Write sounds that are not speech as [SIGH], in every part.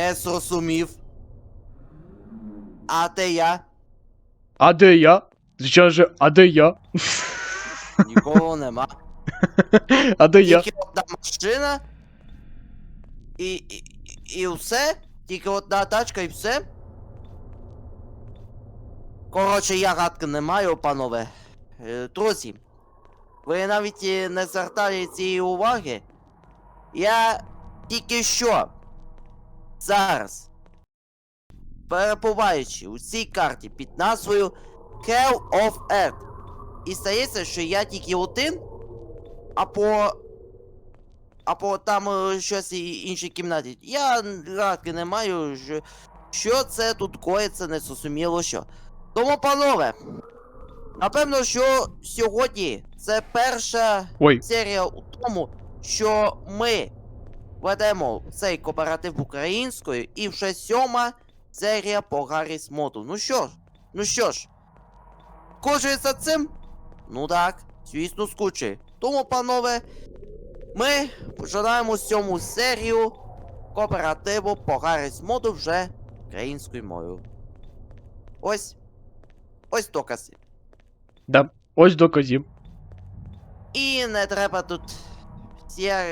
Не зрозумів. А де я? А де я? Звичайно же, а де я? Нікого нема. [LAUGHS] А де я? Тільки одна машина. І, і, і- все? Тільки одна тачка і все? Коротше, я гадки не маю, панове. Е, Друзі, ви навіть е, не звертали цієї уваги. Я тільки що зараз, перебуваючи у цій карті під назвою Hell of Earth. І стається, що я тільки один, або. Або там е, щось і іншій кімнаті. Я гадки не маю, що, що це тут коїться, не зрозуміло що. Тому, панове, напевно, що сьогодні це перша Ой, серія у тому, що ми ведемо цей кооператив українською, і вже сьома серія по Гарріс моду. Ну що ж, ну що ж, скучує за цим? Ну так, звісно, скучує. Тому, панове, ми починаємо сьому серію кооперативу по Гарріс моду вже українською мовою. Ось. Ось докази. да. Ось доказів. І не треба тут. Я...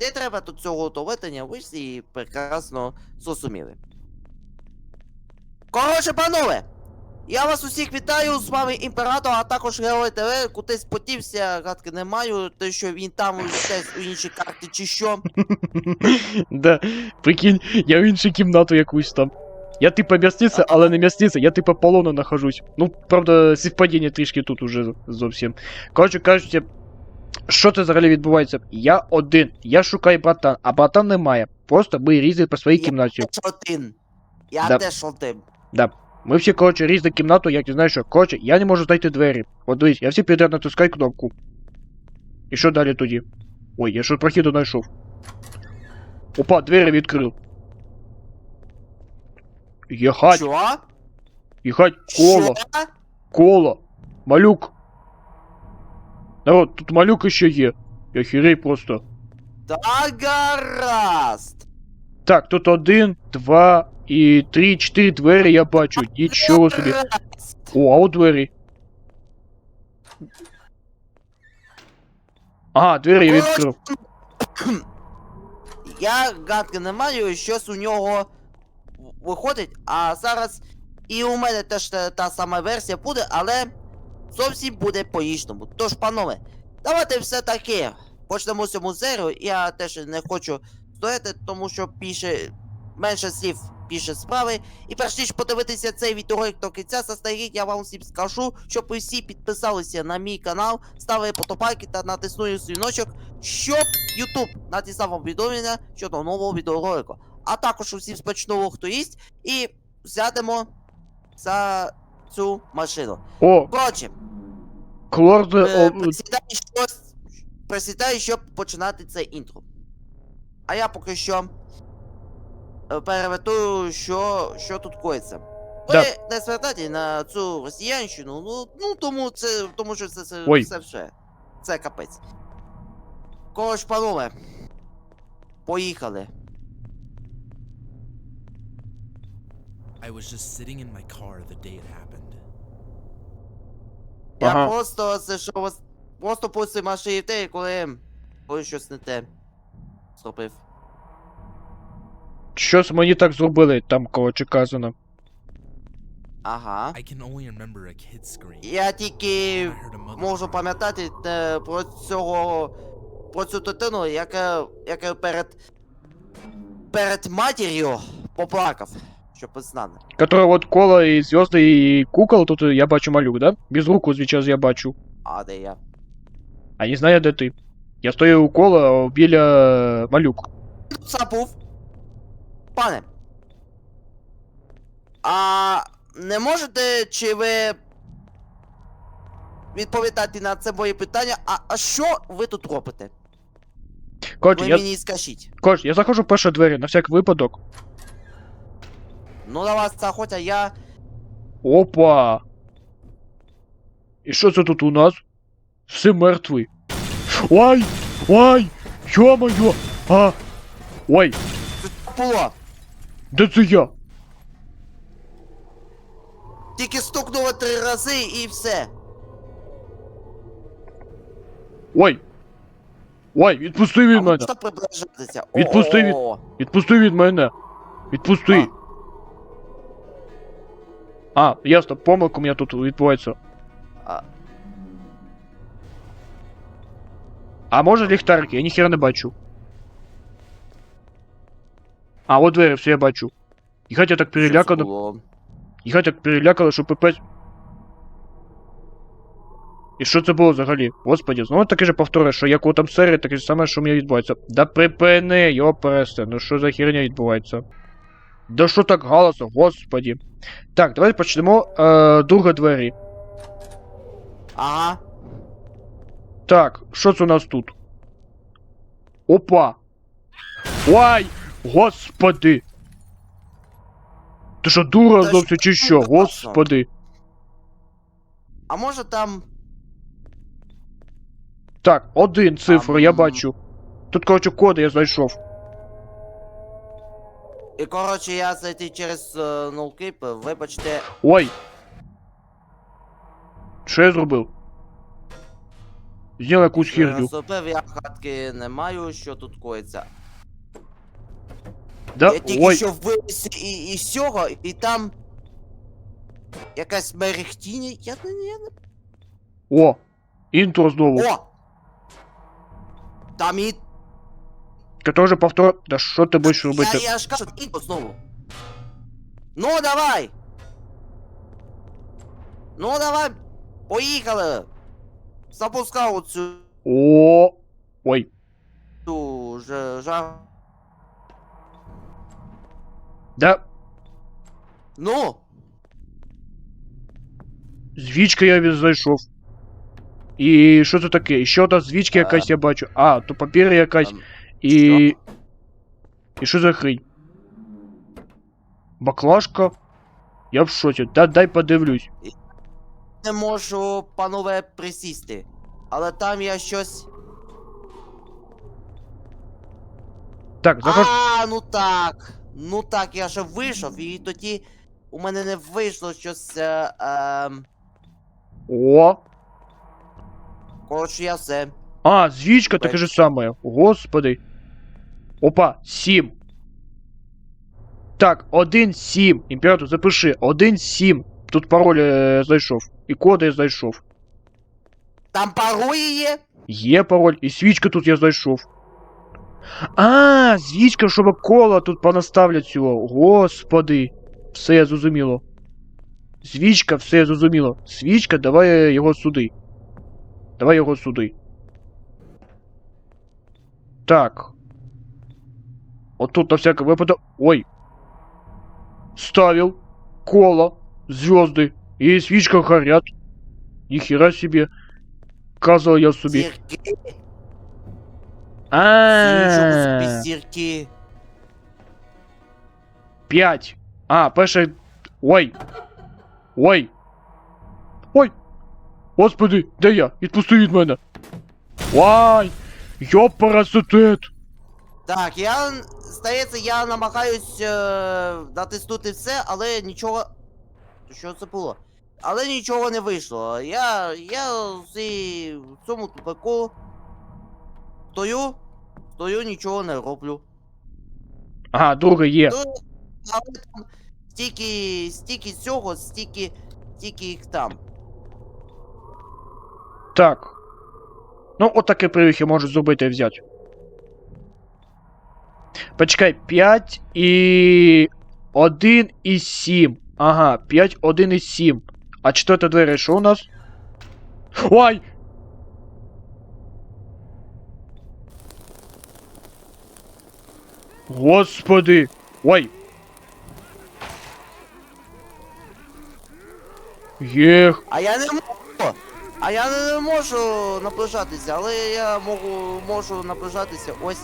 Не треба тут цього готовитання, ви всі прекрасно зрозуміли. Коротше, панове! Я вас усіх вітаю, з вами імператор, а також Герой ТВ, кудись потівся, гадки не маю, те, що він там десь у іншій карті чи що. [LAUGHS] да. Прикинь, я в іншу кімнату якусь там. Я типа м'ясниця, але не м'ясниця, я типа полону нахожусь. Ну, правда, співпадіння трішки тут уже зовсім. Коротше кажучи, що це взагалі відбувається? Я один, я шукаю братан, а братан немає. Просто ми різні по своїй Я кімнаті. теж один. Я Да. теж один. Ми всі, коротше, різні кімнату, як ти знаєш що. Коротше, я не можу знайти двері. От дивись, я всі підряд натискаю кнопку. І що далі тоді? Ой, я що прохіду знайшов. Опа, двері відкрив. Єхать, Що? єхать, коло, Що? коло. Малюк. Народ, тут малюк іще є. Я хірей просто. Та гаразд. Так, тут один, два і три, чотири двері я бачу. Нічого собі. О, а от двері. Ага, двері я відкрив. [CLEARS THROAT] Я гадки не маю, щось у нього виходить, а зараз і у мене теж та, та сама версія буде, але зовсім буде по-іншому. Тож, панове, давайте все таки почнемо цьому серію. Я теж не хочу стояти, тому що більше менше слів, більше справи. І перш ніж подивитися цей відеоролик до кінця, застаріть, я вам всім скажу, щоб ви всі підписалися на мій канал, ставили потопайки та натиснули дзвіночок, щоб YouTube надіслав вам повідомлення щодо нового відеоролику. А також усім смачного, хто їсть, і сядемо за цю машину. О, Коротше, Клорд. е, присідай, щось, присідай, щоб починати це інтро. А я поки що е, переветую, що, що тут коїться. Ви Да. не звертайте на цю росіянщину, ну, ну тому це, тому що це, це Ой. все. Це капець. Коротше, панове. Поїхали. I was just sitting in my car the day it happened. Я Ага. просто що вас. Просто пустив машині те, коли. Коли щось не те. Зробив. щось мені так зробили, там коротше казано. Ага. I can only remember a kid scream. Я тільки heard a mother можу cry. пам'ятати е, про цього. Про цю дитину, яка. яка перед. Перед матір'ю поплакав. Щоб ви знали. Которая от кола і зв'язки і кукол, тут я бачу малюк, да? Без руку зараз я бачу. А де я? А не знаю, де ти. Я стою у кола біля малюк. Забув. Пане. А не можете чи ви відповідати на це моє питання? А, а що ви тут робите? Коротше, Ви я, мені скажіть. коротше, я заходжу в перші двері, на всяк випадок. Ну на вас а я. Опа! І що це тут у нас? Все мертвий. Ой! Ой! Ё-моё! А! Ой! Було. Де це я? Тільки стукнуло три рази і все. Ой! Ой, відпусти від мене! можна приближатися? Відпусти від- Відпусти від мене! Відпусти! А, ясно, помилка у мене тут відбувається. А. А може ліхтарики? Я ніхера не бачу. А, от двері, все я бачу. І хотя так перелякано. І хотя так перелякало, що пипець. І що це було взагалі? Господі, знову таке же повторює, що як у там серії, таке ж саме, що мені відбувається. Да припини, йо пересте, ну що за херня відбувається? Да що так галасо, господі. Так, давайте почнемо е, друга двері. Ага. Так, що це у нас тут? Опа! Ой! Господи! Ти що, дура Та зовсім чи що? Господи! А може там. Так, один цифр, я бачу. Тут, коротше, коди я знайшов. І коротше, я зайти через е, вибачте. Ой! Що я зробив? Зняв якусь херню. Наступив, я хатки не маю, що тут коїться. Да? Я тільки Ой, що вивез і, цього, і там. Якась мерехтіння. Я не. Я не... о! Інтро знову. О! Там і. Который же повтор... Да що ти будеш робити? Я, я ж кажу, і знову. Ну, давай! Ну, давай! Поїхали! Запускав оцю О! Ой. ж, жар. Да, Ну! звічка я від- знайшов. І що це таке? Ще одна звічка А. якась я бачу. А, то папір якась. Там, І. І що за хрень? Баклажка? Я в шоці. Да, дай подивлюсь. не можу, панове, присісти. Але там я щось. Так, захож. А, ну так. Ну так, я ще вийшов, і тоді у мене не вийшло щось. Е, ем, О! коротше, я все. А, звічка таке же саме. Господи. Опа, 7. Так, 1-7. Імператор, запиши. 1-7. Тут пароль е, знайшов. І коди я знайшов. Там паролі є? Є пароль, і свічка тут я знайшов. А, свічка, щоб кола тут понаставлять цього. Господи. Все я зрозуміло. Свічка, все я зрозуміло. Свічка, давай його сюди. Давай його сюди. Так. Отут на всякий випадок. Ой. Ставил. Кола. Звезды. И свічка горят. Ніхера себе. Казав я собі. Зірки. А, Свічок зірки. 5. А, перше. Ой. Ой. Ой. Господи, де я? Відпусти від мене. Ой. Йопарасотет. Так, я. Здається, я намагаюсь е, натиснути все, але нічого. Що це було? Але нічого не вийшло. Я. Я зі- в цьому тупику стою, стою, нічого не роблю. Ага, друге є. Ну, але там стільки, стільки цього, стільки, стільки їх там. Так. Ну, от таке привіхи можу зробити і взяти. Почекай, 5 і. 1 і 7. Ага, 5, 1 і 7. А четверта двері, що у нас? Ой! Господи! Ой! Єх! А я не можу. А я не можу наближатися, але я можу, можу наближатися ось.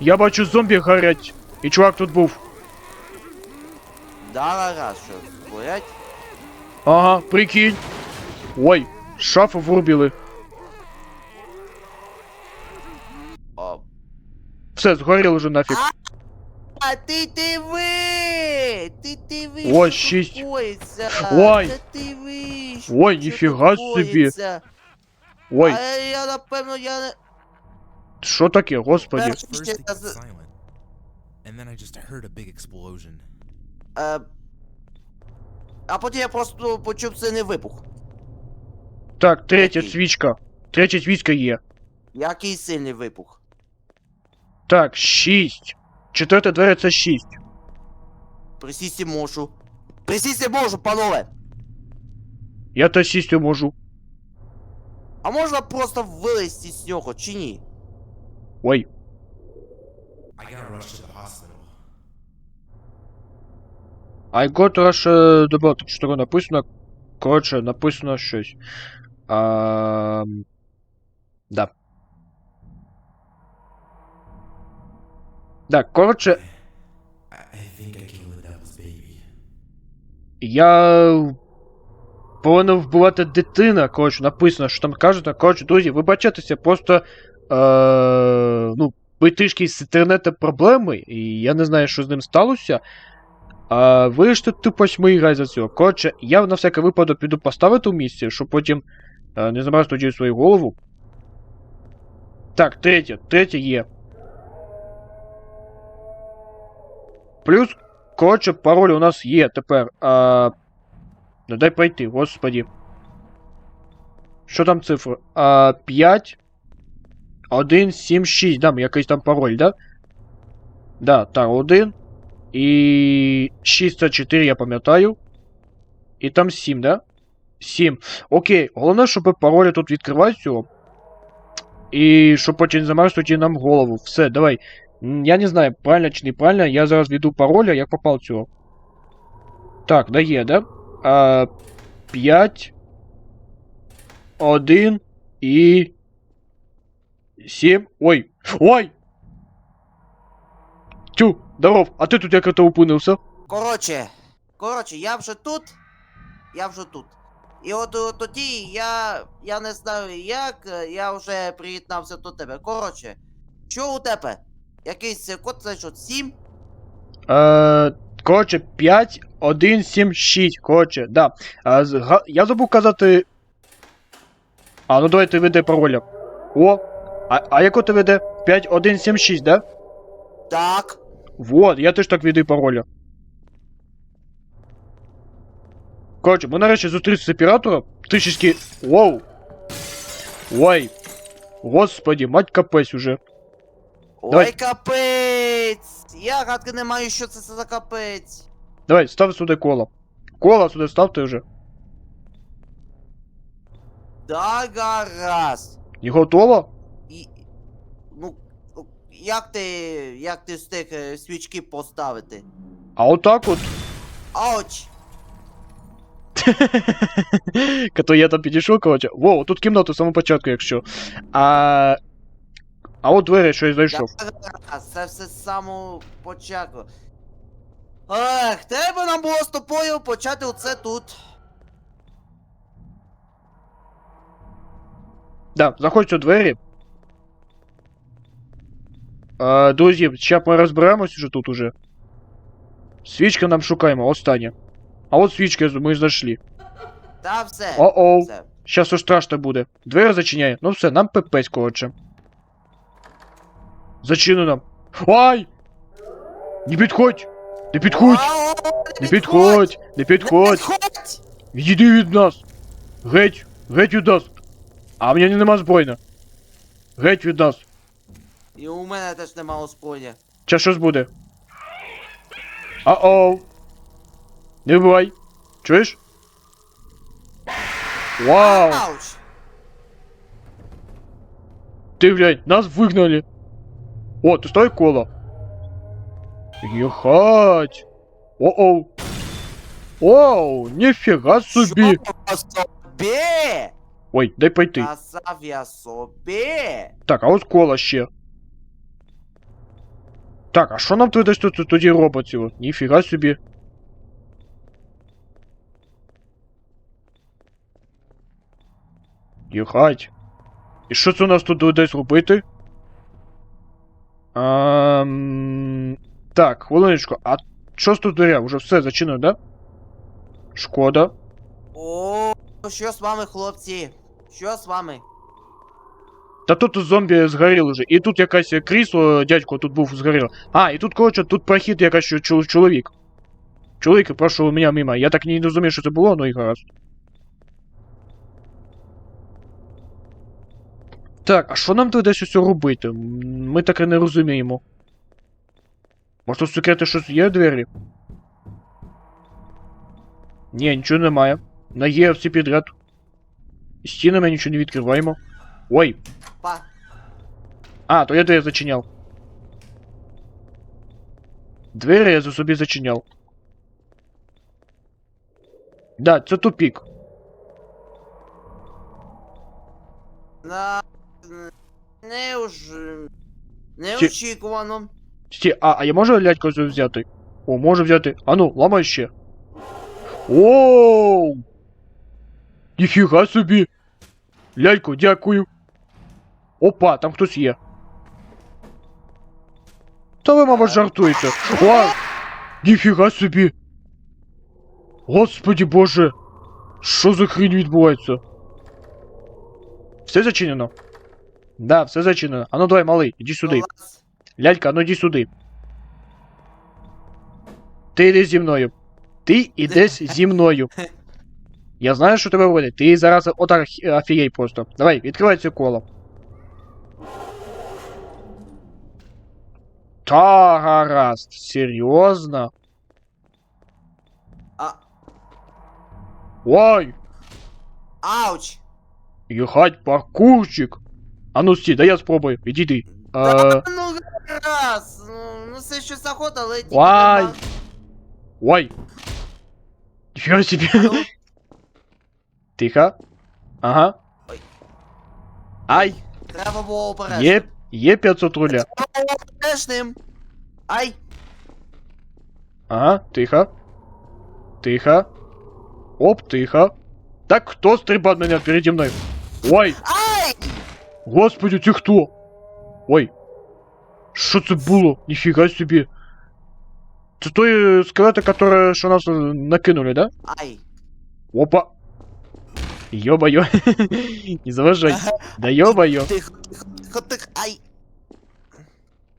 Я бачу зомбі горять. І чувак тут був. Да-да-да, що горять. Ага, прикинь. Ой, шафу врубили. О, Все, згоріло вже нафіг. А ти диви! Ти диви! Ой, що шість. тут коїться? Ой. Та диви! що- Ой, що ніфіга тут собі. коїться? Ой, А я напевно, я не... що таке, господи? Перше, First it got silent, and then I just heard a big explosion. Е, а потім я просто почув сильний вибух. Так, третя Який? свічка. Третя свічка є. Який сильний вибух? Так, шість. Четверта двері це шість. Присісти можу. Присісти можу, панове! Я та сісти можу. А можна просто вилезти з нього, чи ні? Ой. I got rushed to the hospital. I got Russia добро, тут що написано. Коротше, написано щось. А... Да. Так, коротше, я повинна вбивати дитина, коротше, написано, що там кажуть, коротше, друзі, вибачайтеся, просто е, ну, ви з інтернету проблеми, і я не знаю, що з ним сталося. А вирішите тупо мої грай за цього. Коротше, я на всякий випадок піду поставити в місці, щоб потім е, не забрати тоді свою голову. Так, третє, третє є. Плюс, коротше, пароль у нас є тепер. А... Ну дай пройти, господі. Що там цифри? А, 5. 1, 7, 6. Да, якийсь там пароль, да? Да, так, 1. І 6 4, я пам'ятаю. І там 7, да? 7. Окей, головне, щоб паролі тут відкриваються. І щоб потім замерзнути нам голову. Все, давай. Я не знаю, правильно чи неправильно, я зараз введу пароля, як попав цього. Так, да да? А, 5, 1 і 7. Ой! Ой! Тю, здоров, а ти тут як это опинився? Коротше, коротше, я вже тут. Я вже тут. І от, от тоді я. Я не знаю як, е, я вже приєднався до тебе. Коротше, що у тебе? Якийсь е, код це що, 7? Е, коротше, 5, 1, 7, 6. Коротше, да. А, я забув казати. А, ну давай ти веди пароля. О! А, а яко ти веде? 5, 1, 7, 6, да? Так. Вот, я теж так веду пароля. Коротше, ми нарешті зустрілися з оператором. Трішечки. Воу! Ой! Господи, мать капець уже. Давай. Ой, капець! Я гадки не маю, що це за капець. Давай, став сюди коло. Коло сюди ставте вже. Да, гаразд. Не готово? Ну, як ти. як ти встиг е, свічки поставити? А отак от. Ауч! [LAUGHS] Кото я там підійшов, коротше. Воу, тут кімната з самого початку, якщо. А. А от двері щось зайшов. Гаразд, це все з самого початку. Ех, треба нам було з тобою почати оце тут. Да, заходь у двері. А, друзі, зараз ми розберемось уже тут уже. Свічки нам шукаємо, остання. А от свічки ми знайшли. Та все. О-оу. Щас уж страшно буде. Двері зачиняє. Ну все, нам пипець, коротше. Зачинено. Ай! Не підходь! Не підходь! Не підходь! Не підходь! підходь! Від нас! Геть! Геть від нас! А в мене нема збройна. Геть від нас. І у мене теж нема озброєння. Сейчас щось буде. А-оу. Не вбивай. Чуєш? Вау! Ауч! Ти глянь, нас вигнали. О, ти стой коло. Єхать. О-оу. Оу, ніфіга собі. Що собі? Ой, дай пройти. Казав я собі. Так, а ось коло ще. Так, а що нам туди тут тоді роботів? Ніфіга собі. Їхать. І що це у нас тут десь робити? Ам... Так, хвилиночку, а що з тут дверя? Уже все зачинено, да? Шкода. О, що з вами, хлопці? Що з вами? Та тут зомбі згорів уже. І тут якась крісло, дядько тут був згоріло. А, і тут, коротше, тут прохід якась чоловік. Чоловік пройшов мене мимо. Я так не розумію, що це було, ну і гаразд. Так, а що нам доведеться все робити? Ми таке не розуміємо. Може тут секрети щось є в двері? Ні, нічого немає. На є всі підряд. Стінами нічого не відкриваємо. Ой, Па. а, то я двері зачиняв. Двері я за собі зачиняв. Да, це тупік. На... Не уж... Не Ті- Неочікувано. Сті, а, а я можу лядько цю взяти? О, можу взяти. А ну, ламай ще. Оу! Ніфіга собі! Лядько, дякую. Опа, там хтось є. Та ви, мабуть, жартуєте. О! Ніфіга собі! Господи боже! Що за хрінь відбувається? Все зачинено? Да, все зачинено. А ну давай, малий, іди сюди. Лялька, ну йди сюди. Ти йди зі мною. Ти йдеш зі мною. [LAUGHS] Я знаю, що тебе вводить. Ти зараз отак офігей просто. Давай, відкривай це коло. Та гаразд, серйозно? А... Ой, Ауч! їхать паркурчик. А ну стій, да я спробую. Відійди. Та Е, ну раз! Ну, ну все що захота, але тільки Вай. не ой. Ніфіга собі. ба- Ну, Тихо. Ага. Ой. Ай, Треба було обережно. є, є 500 руля. Треба було обережним. Ай! Ага, тихо. Тихо. Оп, тихо. Так хто стрибав мене переді мною? Ой, Ай! господи, це хто? Ой. Що це було? Ніфіга собі. Це той е, скелети, которые, що нас е, накинули, да? Ай! Опа. Йо-байо. [LAUGHS] Не заважай. Да йо-байо. Тихо, тихо, тихо, тихо, ай!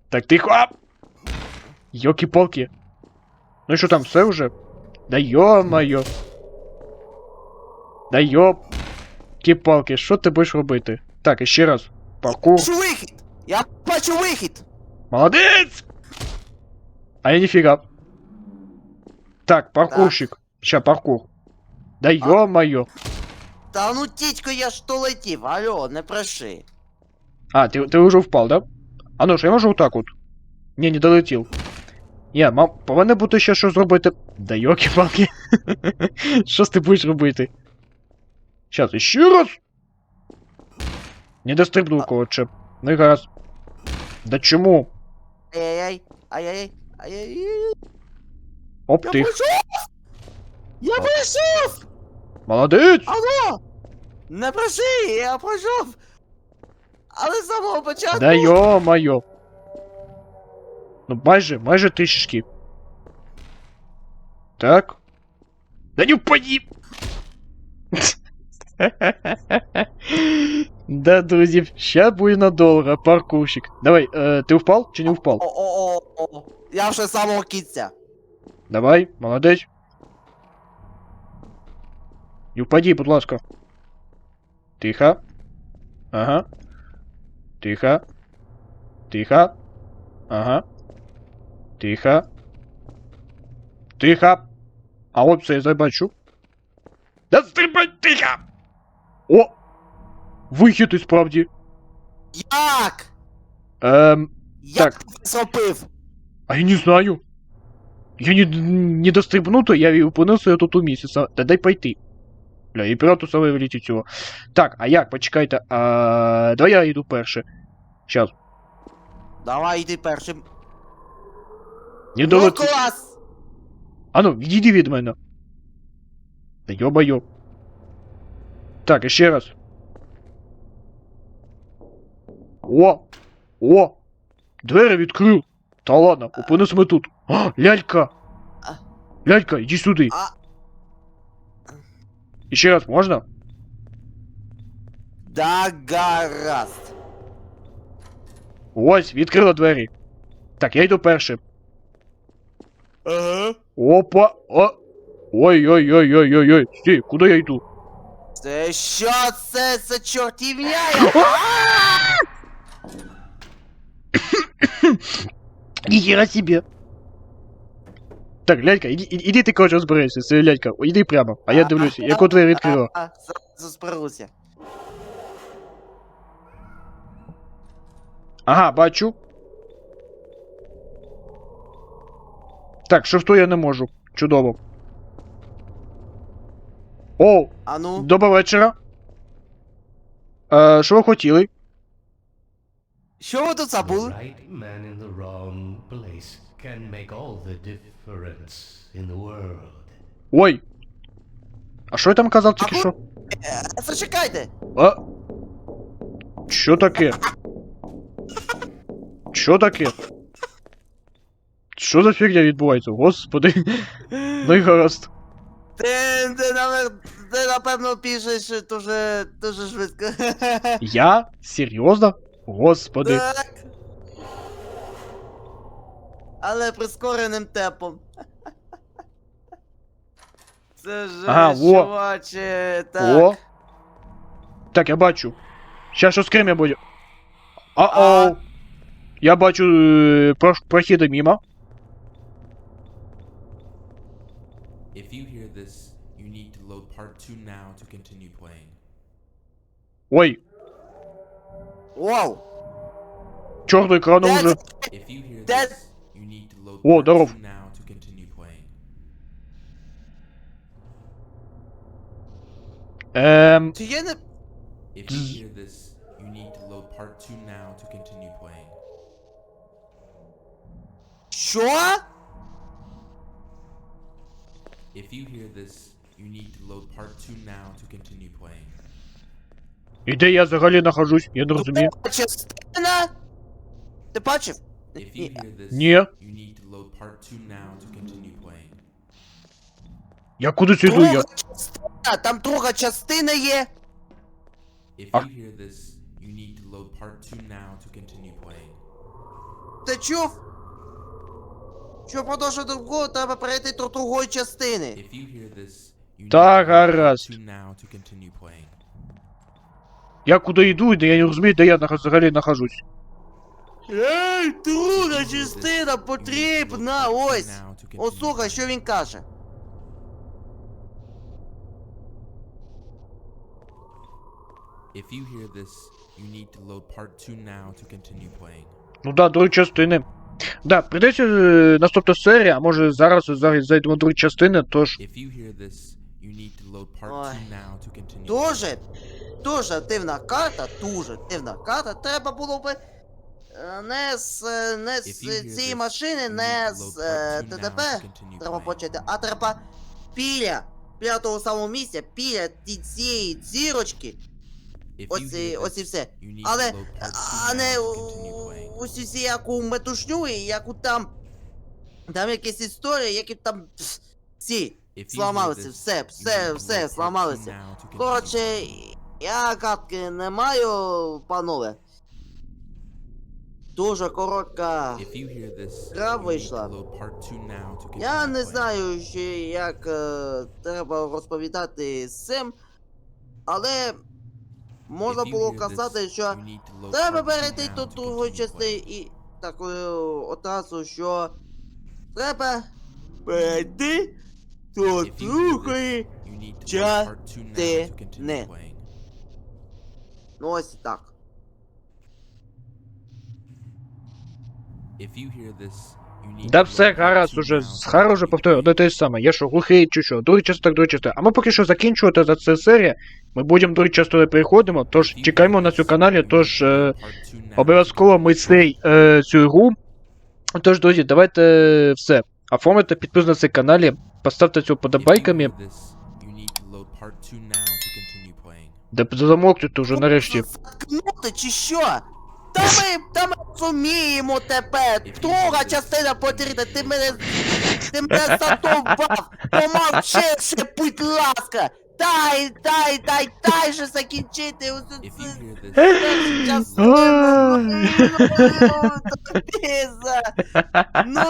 Так, тихо. А! Йоки-палки. Ну і що там, все вже? Да йо-моє. Да йоки-палки, що ти будеш робити? Так, іще раз. Паркур. Бачу вихід! Я бачу вихід! Молодець! А я ніфіга. Так, паркурщик. Ща, паркур. Да йо-моє. Та ну тітько, я ж то летів, алло, не бреши. А, ти, ти вже впав, да? А ну ж, я можу отак от? Ні, не долетів. Ні, мам, повинно бути ще щось зробити. Да йоки-палки. [LAUGHS] Що ж ти будеш робити? Щас, іще раз. Не дострибнув, коротше. Ну і гаразд. Да чому? Ай-яй-яй, ай-яй-яй, ай-яй-яй. Оп, Я прийшов! Я прийшов! Молодець! Алло! Не бреши, я прийшов! Але з самого початку... Да йо-моє. Ну майже, майже трішечки. Так. Да не впади! [LAUGHS] Да, друзі, ща буде надовго, паркурщик. Давай, е, ти впав чи не впав? О-о-о-о. Я вже з самого кінця. Давай, молодець. Не впади, будь ласка. Тихо. Ага. Тихо. Тихо. Ага. Тихо. Тихо. А от це я забачу. Да стрибай тихо! О! Вихід і справді. Як? Ем, Як Так. ти зробив? а я не знаю. Я не, не дострибну, то я и опинився тут у місяця. Та дай пойти. Бля, і пірату саме вилітить цього. Так, а як, почекайте, а... давай я йду перше. Щас. Давай йди першим. Не Ну, долети. клас! А ну, відійди від мене. Та йо-байо. Так, іще раз. О! О! Двері відкрив! Та ладно, опинись ми тут. А, лялька! А. Лялька, іди сюди. А, І ще раз можна? да гаразд. Ось, відкрила двері. Так, я йду першим. Ага. Опа! О! Ой-ой-ой-ой-ой-ой. Стій, куди я йду? Це що це за чортівня? [COUGHS] Ніхера себе. Так, лялька, іди, іди, іди ти, коротше, розберися, це лялька. Іди прямо, а я дивлюся, яку двері відкрила. А, а, зараз зберуся. Ага, бачу. Так, шифту я не можу. Чудово. О, А ну, доброго вечора. Е, що ви хотіли? що ви тут забули? right man in the wrong place can make all the difference in the world. Ой. А що я там казав тільки А що? Е, Зачекайте. А? Що таке? Що таке? Що за фігня відбувається? Господи. Ну і гаразд. Ти, ти, навер- ти напевно пішеш дуже, дуже швидко. [LAUGHS] Я? Серйозно? Господи. Так. Але прискореним темпом. [LAUGHS] Це ж Ага, во. чуваче, так. О. Так, я бачу. Щас що скримя буде. А-оу. Я бачу е, прош- прохіди мімо. If you hear this, you need to load part 2 now to continue playing. Ой, Вау! чорний екран Де уже. це? If you hear That- this, you need to load О, part здоров. 2 now to continue playing. Ем, Чи є не... If you hear this, you need to load part 2 now to continue playing. Що? If you hear this, you need to load part 2 now to continue playing. і де я взагалі нахожусь? Я не розумію. Друга частина? Ти бачив? If you hear this, Ні. you need to load part 2 now to continue playing. Я кудись іду, Друга я. частина, там друга частина є. If Ah. you hear this, you need to load part 2 now to continue playing. Ти чув? Щоб продовжити другу, треба перейти до другої частини. If you hear this, you need Та to load part гаразд. 2 now to continue playing. Я куди йду, де я не розумію, де я нах- взагалі нахожусь. Ей, друга частина потрібна, ось. О, слухай, що він каже. If you hear this, you need to load part 2 now to continue playing. Ну да, другі частини. Да, прийдеться е, наступна серія, а може зараз зайдемо до другої частини, тож. Ой. 2 now to continue playing. Дуже, дуже дивна карта, дуже дивна карта. Треба було би е, не з, е, не з цієї машини, не з ТДП. Треба почати, а треба біля, біля того самого місця, біля цієї зірочки. If you Ось, і- hear ось і this, все. Але, to load part 2 а не to continue усі яку метушню, і яку там. Там якісь історії, які там. пф, Всі зламалися, все, все, все continue Коротше, я гадки не маю, панове. Дуже коротка. Гра вийшла. to load part 2 now to continue Я не знаю, як е, треба розповідати з цим, але можна було казати, що треба перейти до другої частини і такою одразу, що треба перейти до другої. You need to load part 2 now to continue частини. Ну ось так. If you hear this, Да все гаразд уже, Хара вже continue повторюю, одне те ж саме. Я що, глухий чи що? Другий так другий частина. А ми поки що закінчувати за це серія. Ми будемо до другої частини переходимо, тож чекаємо на цю каналі, тож е, обов'язково ми цей, е, цю ігру. Тож, друзі, давайте все. Оформите підписку на цей каналі, поставте цю подобайками. Де замовкнути вже нарешті. Чи що? Та ми, та ми розуміємо тепер. Друга частина потрібна. Ти мене. Ти мене задовбав. Помовчи ще, будь ласка. Дай, дай, дай, дай же закінчити. це. this, Ну, Піза. Ну,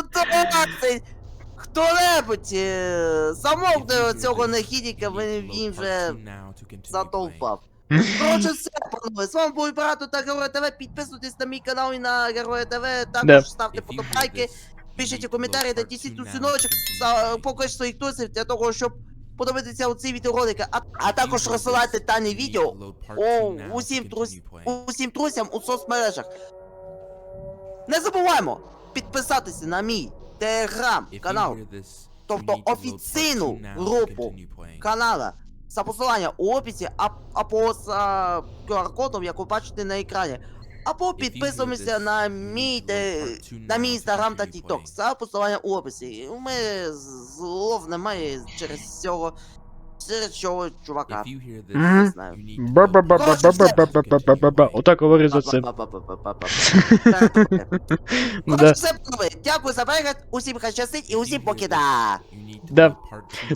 досить. Хто-небудь е, замовкне цього нахідника, він вже задовбав. Коротше, все, панове, з вами був Ібрато та Герой ТВ. Підписуйтесь на мій канал і на Герой ТВ. Да. Також ставте подобайки, пишіть коментарі та тісніть у дзвіночок, за- поклич своїх друзів для того, щоб подивитися у ці відеоролики, а, а також розсилайте дані відео о, усім, друз... усім друзям у соцмережах. Не забуваємо підписатися на мій телеграм-канал, тобто офіційну групу канала за посилання у описі, а- або за QR-кодом, як ви бачите на екрані. Або підписуємося на мій, де, на мій інстаграм та тікток за посилання у описі. Мене злов немає через цього, через цього чувака. Мгм. Не знаю. Ба-ба-ба-ба-ба-ба-ба-ба-ба. Отак говори за це. Ну да. Коротше, все, панове, дякую за перегляд, усім хай щастить і усім покида. Да.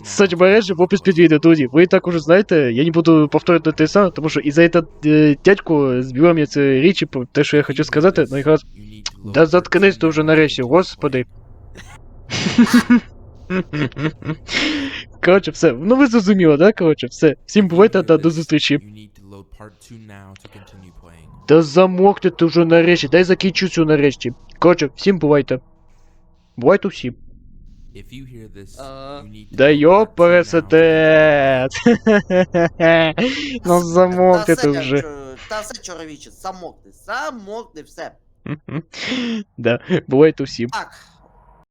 Кстати, мережі в опис під відео, друзі. Ви так уже знаєте, я не буду повторювати те саме, тому що із-за этого е, дядьку збив мені це річі, про те, що я хочу сказати, ну якраз Да заткнись ти вже нарешті, господи. Коротше, все. Ну ви зрозуміли, да? Коротше, все. Всім бувайте та до зустрічі. Та замовкни ти вже нарешті, дай закінчу цю нарешті. Коротше, всім бувайте. Бувайте всі. Да йо пересете. [LAUGHS] Ну замовкни ти вже. Та все, чоловіче, замовкни, замовкни, все. Да, бувайте всі. Так,